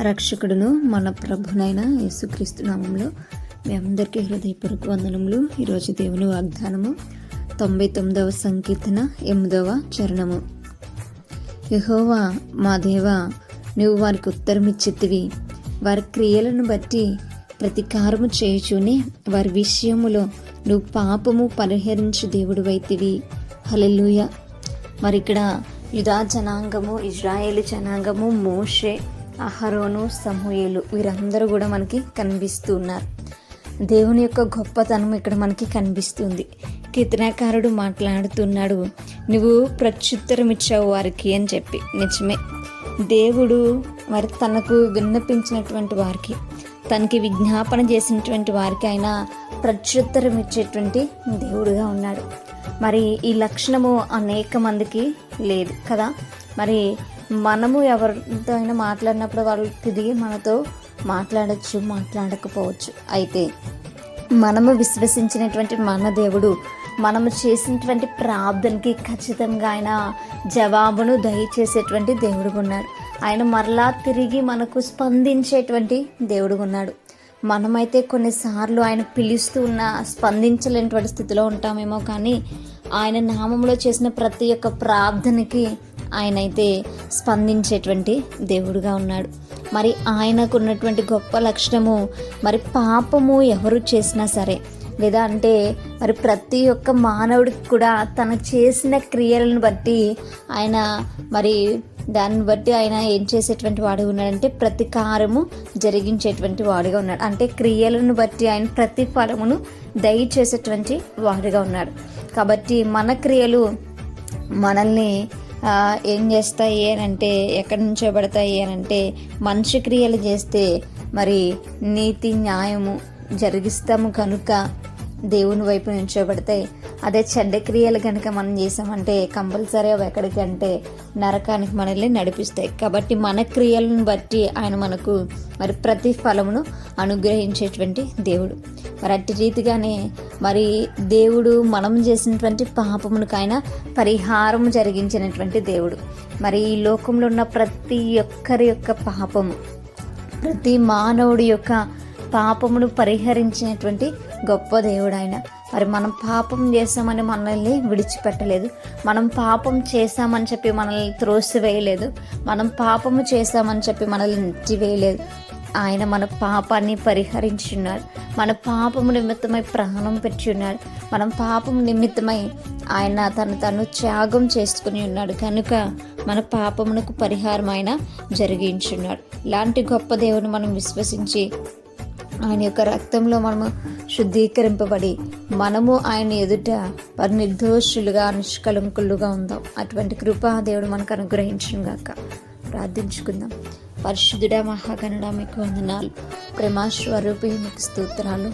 రక్షకుడును మన ప్రభునైన యేసుక్రీస్తు నామంలో మీ అందరికీ హృదయపూర్వక వందనములు. ఈరోజు దేవుని వాగ్దానము తొంభై తొమ్మిదవ సంకీర్తన ఎనిమిదవ చరణము. యహోవా మా దేవా నువ్వు వారికి ఉత్తరం వారి క్రియలను బట్టి ప్రతీకారము చేయుచుని వారి విషయములో నువ్వు పాపము పరిహరించు దేవుడు వైతివి హలెలుయ మరి ఇక్కడ యుధా జనాంగము ఇజ్రాయేల్ జనాంగము మోషే అహరోను సమూయేలు వీరందరూ కూడా మనకి కనిపిస్తూ ఉన్నారు దేవుని యొక్క గొప్పతనం ఇక్కడ మనకి కనిపిస్తుంది. కీర్తనాకారుడు మాట్లాడుతున్నాడు నువ్వు ప్రత్యుత్తరం ఇచ్చావు వారికి అని చెప్పి. నిజమే. దేవుడు మరి తనకు విన్నపించినటువంటి వారికి తనకి విజ్ఞాపన చేసినటువంటి వారికి ఆయన ప్రత్యుత్తరం ఇచ్చేటువంటి దేవుడుగా ఉన్నాడు. మరి ఈ లక్షణము అనేక మందికి లేదు కదా? మరి మనము ఎవరితో అయినా మాట్లాడినప్పుడు వాళ్ళు తిరిగి మనతో మాట్లాడచ్చు మాట్లాడకపోవచ్చు. అయితే మనము విశ్వసించినటువంటి మన దేవుడు మనము చేసినటువంటి ప్రార్థనకి ఖచ్చితంగా ఆయన జవాబును దయచేసేటువంటి దేవుడు ఉన్నాడు. ఆయన మరలా తిరిగి మనకు స్పందించేటువంటి దేవుడు ఉన్నాడు. మనమైతే కొన్నిసార్లు ఆయన పిలుస్తూ ఉన్న స్పందించలేనటువంటి స్థితిలో ఉంటామేమో కానీ ఆయన నామంలో చేసిన ప్రతి ఒక్క ప్రార్థనకి ఆయన అయితే స్పందించేటువంటి దేవుడుగా ఉన్నాడు. మరి ఆయనకు ఉన్నటువంటి గొప్ప లక్షణము మరి పాపము ఎవరు చేసినా సరే లేదా అంటే మరి ప్రతి ఒక్క మానవుడికి కూడా తను చేసిన క్రియలను బట్టి ఆయన మరి దాన్ని బట్టి ఆయన ఏం చేసేటువంటి వాడుగా ఉన్నాడంటే ప్రతికారము జరిగించేటువంటి వాడుగా ఉన్నాడు. అంటే క్రియలను బట్టి ఆయన ప్రతిఫలమును దయచేసేటువంటి వాడుగా ఉన్నాడు. కాబట్టి మన క్రియలు మనల్ని ఏం చేస్తాయి అని అంటే ఎక్కడి నుంచో పడతాయి అని అంటే మనిషి క్రియలు చేస్తే మరి నీతి న్యాయము జరిగిస్తాము కనుక దేవుని వైపు నుంచోబడతాయి అదే చెడ్డ క్రియలు కనుక మనం చేసామంటే కంపల్సరీ అవి ఎక్కడికంటే నరకానికి మనల్ని నడిపిస్తాయి. కాబట్టి మన క్రియలను బట్టి ఆయన మనకు మరి ప్రతి ఫలమును అనుగ్రహించేటువంటి దేవుడు. మరి అట్టి రీతిగానే మరి దేవుడు మనం చేసినటువంటి పాపమునకు ఆయన పరిహారం జరిగించినటువంటి దేవుడు. మరి ఈ లోకంలో ఉన్న ప్రతి ఒక్కరి యొక్క పాపము ప్రతి మానవుడి యొక్క పాపమును పరిహరించినటువంటి గొప్ప దేవుడు ఆయన మరి మనం పాపం చేస్తామని మనల్ని విడిచిపెట్టలేదు. మనం పాపం చేశామని చెప్పి మనల్ని త్రోసివేయలేదు. మనం పాపము చేశామని చెప్పి మనల్ని నెట్టివేయలేదు. ఆయన మన పాపాన్ని పరిహరించున్నాడు. మన పాపము నిమిత్తమై ప్రాణం పెట్టి ఉన్నాడు మనం పాపం నిమిత్తమై ఆయన తను తను త్యాగం చేసుకుని ఉన్నాడు. కనుక మన పాపమునకు పరిహారం ఆయన జరిగించున్నాడు. ఇలాంటి గొప్ప దేవుని మనం విశ్వసించి ఆయన యొక్క రక్తంలో మనము శుద్ధీకరింపబడి మనము ఆయన ఎదుట వారి నిర్దోషులుగా నిష్కలంకులుగా ఉందాం. అటువంటి కృప దేవుడు మనకు అనుగ్రహించిన గాక ప్రార్థించుకుందాం. పరిశుద్ధుడ మహాగణుడ మీకు వందనాలు. ప్రేమాస్వరూపి మీకు స్తోత్రాలు.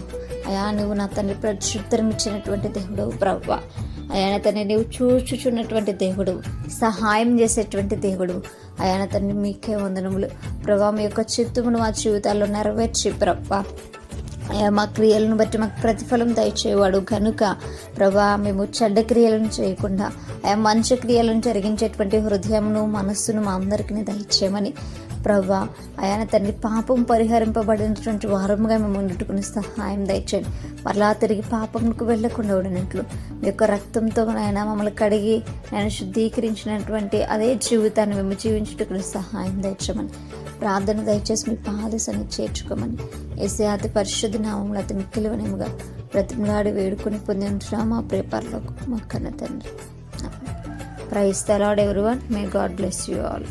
అయా నువ్వు నా తండ్రి ప్రత్యుత్తరం ఇచ్చినటువంటి దేవుడు ప్రవ్వ. ఆయన తండ్రి నీవు చూచుచున్నటువంటి దేవుడు సహాయం చేసేటువంటి దేవుడు. ఆయన తన్ని మీకే వందనములు. ప్రభా మీ యొక్క చిత్తమును మా జీవితాల్లో నెరవేర్చి ప్రభా. అయ్యా మా క్రియలను బట్టి మాకు ప్రతిఫలం దయచేవాడు. కనుక ప్రభా మేము చెడ్డ క్రియలను చేయకుండా ఆయా మంచి క్రియలను జరిగించేటువంటి హృదయమును మనస్సును మా అందరికీ దయచేయమని ప్రభా ఆయన తండ్రి పాపం పరిహరింపబడినటువంటి వారముగా మేము ఉండుకుని సహాయం దయచేయండి. మరలా తిరిగి పాపంకు వెళ్ళకుండా ఉండనట్లు. మీ యొక్క రక్తంతో ఆయన మమ్మల్ని కడిగి నేను శుద్ధీకరించినటువంటి అదే జీవితాన్ని మేము జీవించుటకు సహాయం దయచమని ప్రార్థన దయచేసి మీ పాదశని చేర్చుకోమని. ఏసే అతి పరిశుద్ధ నామంలో అతి మిక్కిలివనేముగా బ్రతిమలాడి వేడుకొని పొందిన మా ప్రేపర్లకు మా కన్న తండ్రి praise the every one may God bless you all.